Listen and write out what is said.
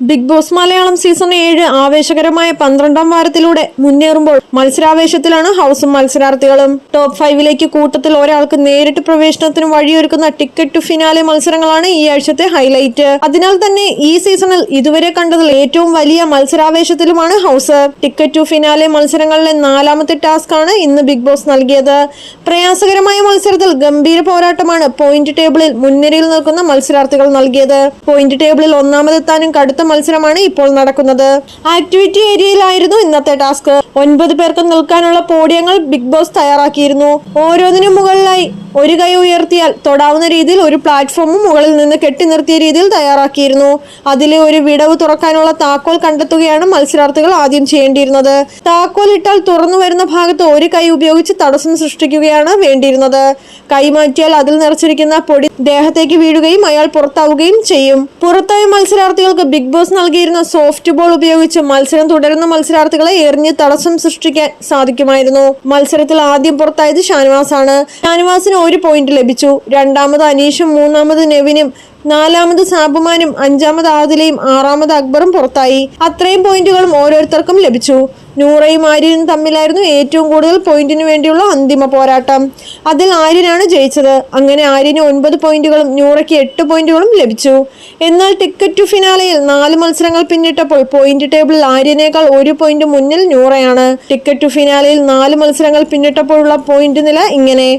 Big boss Malayalam season ഏഴ് ആവേശകരമായ പന്ത്രണ്ടാം വാരത്തിലൂടെ മുന്നേറുമ്പോൾ മത്സരാവേശത്തിലാണ് ഹൗസും മത്സരാർത്ഥികളും. ടോപ്പ് ഫൈവിലേക്ക് കൂട്ടത്തിൽ ഒരാൾക്ക് നേരിട്ട് പ്രവേശനത്തിന് വഴിയൊരുക്കുന്ന ടിക്കറ്റ് ടു ഫിനാലെ മത്സരങ്ങളാണ് ഈ ആഴ്ചത്തെ ഹൈലൈറ്റ് അതിനാൽ തന്നെ ഈ സീസണിൽ ഇതുവരെ കണ്ടതിൽ ഏറ്റവും വലിയ മത്സരാവേശത്തിലുമാണ് ഹൗസ്. ടിക്കറ്റ് ടു ഫിനാലെ മത്സരങ്ങളിലെ നാലാമത്തെ ടാസ്ക് ആണ് ഇന്ന് ബിഗ് ബോസ് നൽകിയത്. പ്രയാസകരമായ മത്സരത്തിൽ ഗംഭീര പോരാട്ടമാണ് പോയിന്റ് ടേബിളിൽ മുൻനിരയിൽ നിൽക്കുന്ന മത്സരാർത്ഥികൾ നൽകിയത്. പോയിന്റ് ടേബിളിൽ ഒന്നാമതെത്താനും കടുത്ത മത്സരമാണ് ഇപ്പോൾ നടക്കുന്നത്. ആക്ടിവിറ്റി ഏരിയയിലായിരുന്നു ഇന്നത്തെ ടാസ്ക് ഒൻപത് പേർക്ക് നിൽക്കാനുള്ള പോഡിയങ്ങൾ ബിഗ് ബോസ് തയ്യാറാക്കിയിരുന്നു. ഓരോന്നിനും മുകളിലായി ഒരു കൈ ഉയർത്തിയാൽ തൊടാവുന്ന രീതിയിൽ ഒരു പ്ലാറ്റ്ഫോമും മുകളിൽ നിന്ന് കെട്ടി നിർത്തിയ രീതിയിൽ തയ്യാറാക്കിയിരുന്നു. അതിലെ ഒരു വിടവ് തുറക്കാനുള്ള താക്കോൽ കണ്ടെത്തുകയാണ് മത്സരാർത്ഥികൾ ആദ്യം ചെയ്യേണ്ടിയിരുന്നത്. താക്കോൽ ഇട്ടാൽ തുറന്നു വരുന്ന ഭാഗത്ത് ഒരു കൈ ഉപയോഗിച്ച് തടസ്സം സൃഷ്ടിക്കുകയാണ് വേണ്ടിയിരുന്നത്. കൈ മാറ്റിയാൽ അതിൽ നിറച്ചിരിക്കുന്ന പൊടി ദേഹത്തേക്ക് വീഴുകയും അയാൾ പുറത്താവുകയും ചെയ്യും. പുറത്തായ മത്സരാർത്ഥികൾക്ക് ബിഗ് ബോസ് നൽകിയിരുന്ന സോഫ്റ്റ് ബോൾ ഉപയോഗിച്ച് മത്സരം തുടരുന്ന മത്സരാർത്ഥികളെ എറിഞ്ഞ് തടസ്സം സൃഷ്ടിക്കാൻ സാധിക്കുമായിരുന്നു. മത്സരത്തിൽ ആദ്യം പുറത്തായത് ഷാനവാസ് ആണ് ഷാനവാസിന് ഒരു പോയിന്റ് ലഭിച്ചു. രണ്ടാമത് അനീഷും മൂന്നാമത് നെവിനും നാലാമത് സാബുമാനും അഞ്ചാമത് ആദിലയും ആറാമത് അക്ബറും പുറത്തായി. അത്രയും പോയിന്റുകളും ഓരോരുത്തർക്കും ലഭിച്ചു. നൂറയും ആര്യനും തമ്മിലായിരുന്നു ഏറ്റവും കൂടുതൽ പോയിന്റിനു വേണ്ടിയുള്ള അന്തിമ പോരാട്ടം. അതിൽ ആര്യനാണ് ജയിച്ചത്. അങ്ങനെ ആര്യന് ഒൻപത് പോയിന്റുകളും നൂറയ്ക്ക് എട്ട് പോയിന്റുകളും ലഭിച്ചു. എന്നാൽ ടിക്കറ്റ് ടു ഫിനാലയിൽ നാല് മത്സരങ്ങൾ പിന്നിട്ടപ്പോൾ പോയിന്റ് ടേബിളിൽ ആര്യനേക്കാൾ ഒരു പോയിന്റ് മുന്നിൽ നൂറയാണ്. ടിക്കറ്റ് ടു ഫിനാലയിൽ നാല് മത്സരങ്ങൾ പിന്നിട്ടപ്പോഴുള്ള പോയിന്റ് നില ഇങ്ങനെ.